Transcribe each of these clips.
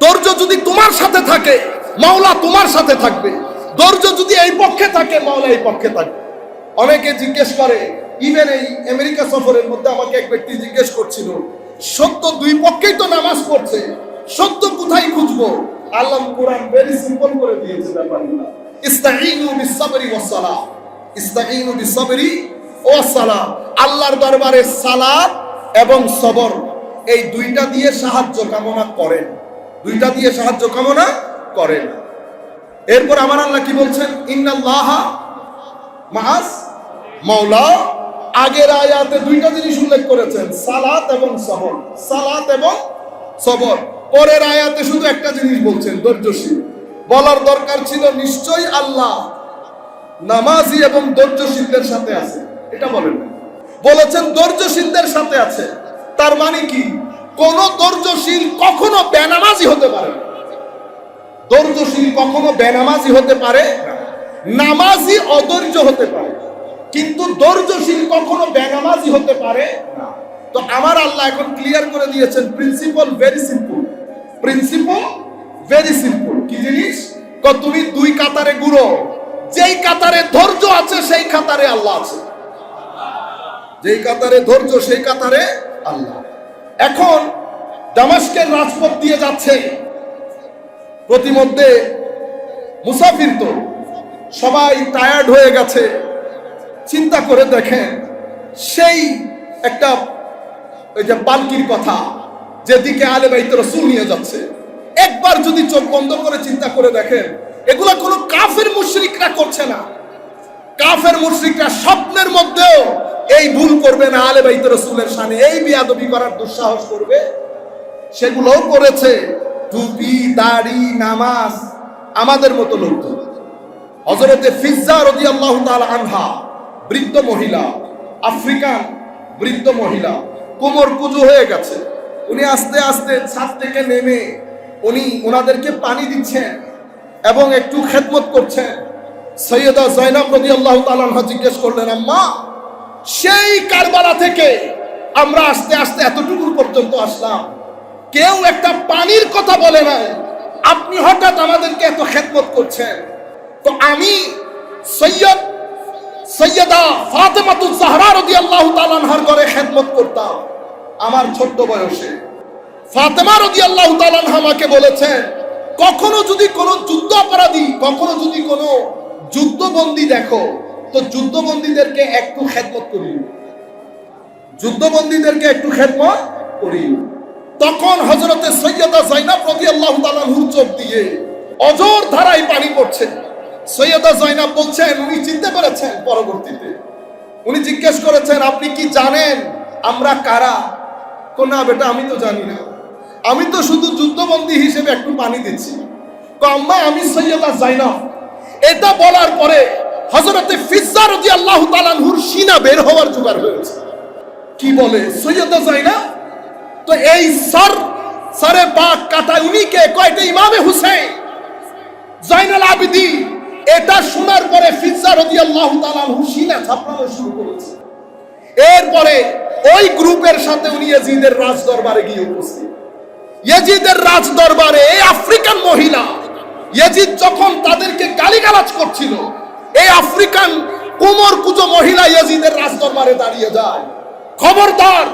ধৈর্য যদি তোমার সাথে থাকে, মাওলা তোমার সাথে থাকবে। ধৈর্য যদি এই পক্ষে থাকে, মাওলা এই পক্ষে থাকবে। অনেকে জিজ্ঞেস করে ইভেন এই আমেরিকা সফরের মধ্যে আমাকে এক ব্যক্তি জিজ্ঞেস করছিল, সত্য দুই পক্ষেই তো নামাজ পড়ছে, সত্য কোথায় খুঁজবো? আল্লাহ কোরআন ভেরি সিম্পল করে দিয়েছে ব্যাপারটা। ইস্তাঈনু বিসসাবরি ওয়াস সালাহ ইস্তাঈনু বিসসাবরি ওয়াস সালাহ আল্লাহর দরবারে সালাত এবং সবর, এই দুইটা দিয়ে সাহায্য কামনা করেন। দুইটা দিয়ে সাহায্য কামনা করেন। এরপর আমার আল্লাহ কি বলছেন? ইন্নাল্লাহ মাস মাওলা। আগের আয়াতে দুইটা জিনিস উল্লেখ করেছেন, সালাত এবং সবর। সালাত এবং সবর। পরের আয়াতে শুধু একটা জিনিস বলছেন, ধৈর্যশীল। বলার দরকার ছিল নিশ্চয়ই আল্লাহ নামাজি এবং ধৈর্যশীলদের সাথে আছে। এটা বলেন। বলেছেন ধৈর্যশীলদের সাথে আছে। তার মানে কি? কোন ধৈর্যশীল কখনো বেনামাজি হতে পারে ধৈর্যশীল কখনো বেনামাজি হতে পারে। নামাজি অধৈর্য হতে পারে। কিন্তু ধৈর্যশীল কখনো বেনামাজি হতে পারে তো আমার আল্লাহ এখন ক্লিয়ার করে দিয়েছেন principle very simple principle very simple কি জিনিস? তুমি দুই কাতারে গুরো যেই কাতারে ধৈর্য আছে, সেই কাতারে আল্লাহ আছে। যেই কাতারে ধৈর্য, সেই কাতারে আল্লাহ। এখন দামাস্কের রাজপথ দিয়ে যাচ্ছে। প্রতিমধ্যে মুসাফির তো সবাই টায়ার্ড হয়ে গেছে। চিন্তা করে দেখেন, সেই একটা ওই যে পালকির কথা যেদিকে আলে বাইতে রসুল নিয়ে যাচ্ছে। একবার যদি চোখ বন্ধ করে চিন্তা করে দেখেন, এগুলো কোনো কাফের মুশরিকরা করছে না। কাফের মুশরিকরা স্বপ্নের মধ্যেও এই ভুল করবে না আলে বাইতে রসুলের সামনে। এই বিয়াদবি করার দুঃসাহস করবে। সেগুলোও করেছে। টুপি দাড়ি, নামাজ, আমাদের মতো লোক হজরতে ফিজ্জা রদি আল্লাহ আনহা, বৃদ্ধ মহিলা, আফ্রিকান বৃদ্ধ মহিলা, কোমর কুজু হয়ে গেছে। উনি আস্তে আস্তে ছাদ থেকে নেমে উনি ওনাদেরকে পানি দিচ্ছেন এবং একটু খেদমত করছেন। সৈয়দা জয়নাব রদি আল্লাহ তালানহা জিজ্ঞেস করলেন, আম্মা সেই কারবালা থেকে আমরা আস্তে আস্তে এতটুকু পর্যন্ত আসলাম। কেউ একটা পানির কথা বলে নাই। আপনি হঠাৎ আমাদেরকে এত খেদমত করছেন। তো আমি সৈয়দ, সৈয়দা ফাতেমাতুজ জাহরা রাদিয়াল্লাহু তাআলা আনহার ঘরে খেদমত করতাম আমার ছোট্ট বয়সে। ফাতেমা রাদিয়াল্লাহু আল্লাহ আনহা আমাকে বলেছেন, কখনো যদি কোনো যুদ্ধ অপরাধী কখনো যদি কোনো যুদ্ধবন্দী দেখো তো যুদ্ধবন্দীদেরকে একটু খেদমত করি যুদ্ধবন্দীদেরকে একটু খেদমত করি তখন হজরতে সৈয়দা জাইনাব তাআলা আনহুর চোখ দিয়ে অজর ধারায় পানি পড়ছে। সৈয়দা জয়নাব বলছেন, উনি চিনতে পেরেছেন পরবর্তীতে। উনি জিজ্ঞেস করেছেন, আপনি কি জানেন আমরা কারা? তো না বেটা, আমি তো জানি না। আমি তো শুধু যুদ্ধবন্দী হিসেবে একটু পানি দিচ্ছি। তো আম্মা, আমি সৈয়দা জাইনাব এটা বলার পরে হজরতে ফিজ্জা রদি আল্লাহ তালানহুর সিনা বের হওয়ার জোগাড় হয়েছে। কি বলে? সৈয়দা জাইনাব তো এই সর সরে বাঘ কাটা উনি কে কয়টা ইমামে হুসেন জাইনাল আবিদি। এটা শোনার পরে ফিজ্জা রাদিয়াল্লাহু তাআলা হুসিনা ছাপড়ানো শুরু করেছে। এরপরে ওই গ্রুপের সাথে উনি ইয়াজিদের রাজ দরবারে গিয়ে উপস্থিত। ইয়াজিদের রাজ দরবারে এই আফ্রিকান মহিলা, ইয়াজিদ যখন তাদেরকে গালিগালাজ করছিল এই আফ্রিকান কোমর কুজো মহিলা ইয়াজিদের রাজ দরবারে দাঁড়িয়ে যায়। খবরদার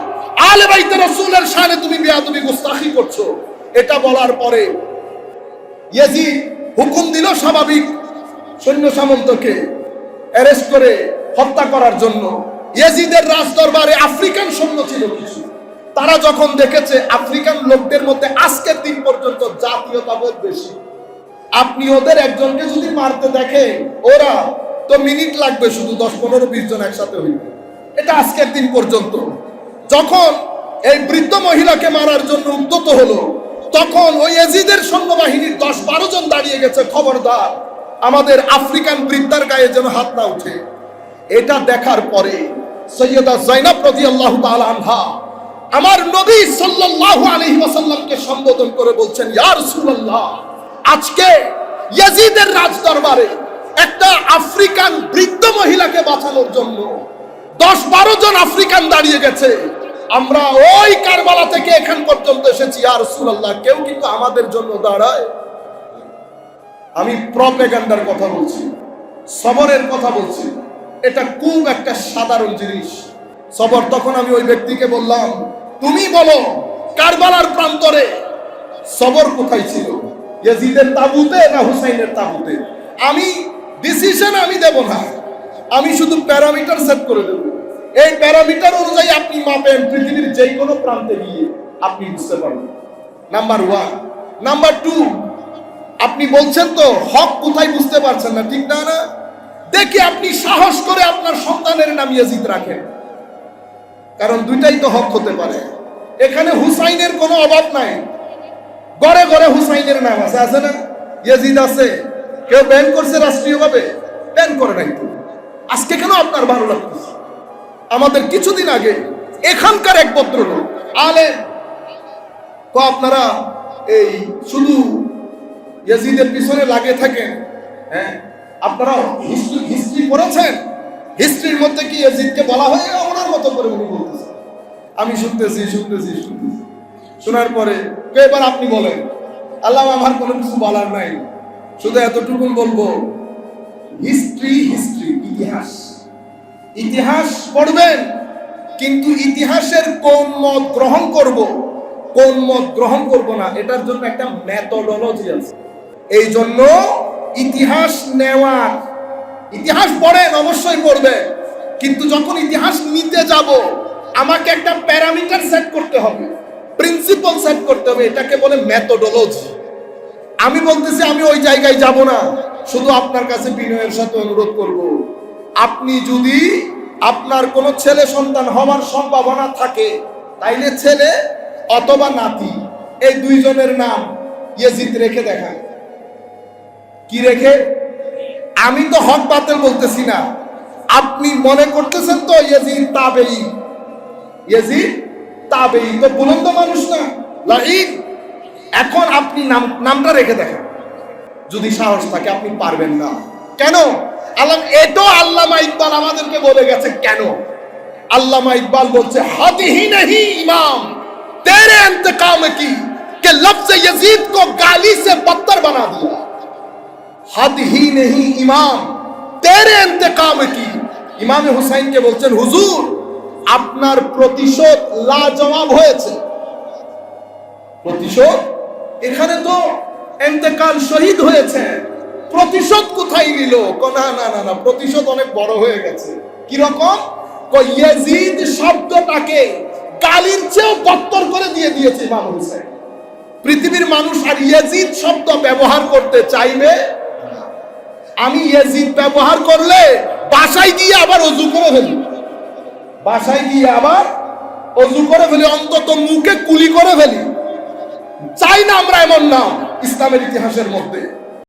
আলে বাইতে রাসূলের শানে তুমি বেয়াদবি গুস্তাখি করছ। এটা বলার পরে ইয়াজিদ হুকুম দিল স্বাভাবিক সৈন্য সামন্তকে অ্যারেস্ট করে হত্যা করার জন্য। ইয়াজিদের রাজ দরবারে আফ্রিকান সৈন্য ছিল কিছু। তারা যখন দেখেছে আফ্রিকান লোকদের মধ্যে আজকের দিন পর্যন্ত জাতীয়তাবোধ বেশি। আপনি ওদের একজনকে যদি মারতে দেখে, ওরা তো মিনিট লাগবে শুধু দশ, পনেরো, বিশ জন একসাথে হইবে এটা আজকের দিন পর্যন্ত। যখন এই বৃদ্ধ মহিলাকে মারার জন্য উদ্যত হলো, তখন ওই এজিদের সৈন্যবাহিনীর দশ, বারো জন দাঁড়িয়ে গেছে খবরদার। আমাদের আফ্রিকান বৃদ্ধার গায়ে যেন হাত না উঠে। এটা দেখার পরে সৈয়দা জৈনব রদি আল্লাহ আনহা আমার নবী সাল্লাল্লাহু আলাইহি ওয়াসাল্লামকে সম্বোধন করে বলছেন, ইয়া রাসূলুল্লাহ আজকে ইয়াজিদের রাজ দরবারে একটা আফ্রিকান বৃদ্ধ মহিলাকে বাঁচানোর জন্য দশ বারো জন আফ্রিকান দাঁড়িয়ে গেছে। আমরা ওই কারবালা থেকে এখান পর্যন্ত এসেছি। আর সুরাল্লাহ কেউ কিন্তু আমাদের জন্য দাঁড়ায়। আমি প্রপেগান্ডার কথা বলছি, সবরের কথা বলছি। এটা খুব একটা সাধারণ জিনিস। সবর, তখন আমি ওই ব্যক্তিকে বললাম, তুমি বলো, কারবালার প্রান্তরে সবর কোথায় ছিল? ইয়াজিদের তাবুতে না হুসাইনের তাবুতে? আমি ডিসিশন আমি দেব না। আমি শুধু প্যারামিটার সেট করে দেব। এই প্যারামিটার অনুযায়ী আপনি মাপেন পৃথিবীর যে কোনো প্রান্তে গিয়ে আপনি বুঝতে পারবেন। নাম্বার ওয়ান নাম্বার টু আপনি বলছেন তো, হক কোথায় বুঝতে পারছেন না, ঠিক না না? দেখি আপনি সাহস করে আপনার সন্তানের নাম ইয়াজিদ রাখেন। কারণ দুইটাই তো হক হতে পারে। এখানে হুসাইনের কোনো অভাব নাই। গড়ে গড়ে হুসাইনের নাম আছে আছে না? ইয়াজিদ আছে। কেউ ব্যান করছে রাষ্ট্রীয়ভাবে? ব্যান করে নাই আজকে কেন আপনার ভালো লাগতেছে? আমাদের কিছুদিন আগে এখানকার এক ভদ্রলোক আলে তো আপনারা এই শুধু ইয়াজিদের পিছনে লাগে থাকেন হ্যাঁ? আপনারা হিস্ট্রি হিস্ট্রি পড়েছেন? হিস্ট্রির মধ্যে কি ইয়াজিদকে বলা হয় ওনার মতো করে উনি বলতেছেন আমি শুনতেছি শুনতেছি শুনতেছি। শোনার পরে এবার আপনি বলেন, আল্লাহ আমার কোনো কিছু বলার নাই, শুধু এতটুকু বলব হিস্ট্রি হিস্ট্রি ইতিহাস। ইতিহাস পড়বেন, কিন্তু ইতিহাসের কোন মত গ্রহণ করব, কোন মত গ্রহণ করব না, এটার জন্য একটা মেথোডোলজি আছে। এই জন্য ইতিহাস নেওয়ার, ইতিহাস পড়েন, অবশ্যই পড়বেন, কিন্তু যখন ইতিহাস নিতে যাব, আমাকে একটা প্যারামিটার সেট করতে হবে। প্রিন্সিপাল সেট করতে হবে, এটাকে বলে মেথোডোলজি আমি বলতেছি, আমি ওই জায়গায় যাব না। শুধু আপনার কাছে বিনয়ের সাথে অনুরোধ করব। আপনি যদি আপনার কোনো ছেলে সন্তান হওয়ার সম্ভাবনা থাকে, তাইলে ছেলে অথবা নাতি, এই দুইজনের নাম ইয়েজিদ রেখে দেখান। কি রেখে? আমি তো হক বাতিল বলতেছি না। আপনি মনে করতেছেন তো, ইয়েজিদ তাবেই ইয়েজিদ তাবেই তো বুলন্দ মানুষ না। লাহিন এখন আপনি নাম, নামটা রেখে দেখেন। যদি সাহস থাকে, আপনি পারবেন না। কেন? আল্লাহ, এটো আল্লামা ইকবাল আমাদেরকে বলে গেছে, কেন? আল্লামা ইকবাল বলছে হাতিহি নাহি ইমাম, তেরে ইন্তকাম কি? কে লফজ ইয়াজিদ কো গালি সে বদতর বানা দিয়া। হাতিহি নাহি ইমাম, তেরে ইন্তকাম কি? ইমাম হুসাইন কে বলছেন, হুজুর আপনার প্রতিশোধ লাজবাব হয়েছে। প্রতিশোধ? এখানে তো এন্তেকাল শহীদ হয়েছে। প্রতিশোধ কোথায় নিল? না না না না, প্রতিশোধ অনেক বড় হয়ে গেছে। কি রকম? ক- ইয়াজিদ শব্দটাকে গালির চেয়েও বত্তর করে দিয়ে দিয়েছে হুসেন পৃথিবীর মানুষ আর ইয়াজিদ শব্দ ব্যবহার করতে চাইবে? আমি ইয়াজিদ ব্যবহার করলে বাসায় গিয়ে আবার অজু করে ফেলি বাসায় গিয়ে আবার অজু করে ফেলি, অন্তত মুখে কুলি করে ফেলি। চাই না আমরা এমন না, ইসলামের ইতিহাসের মধ্যে।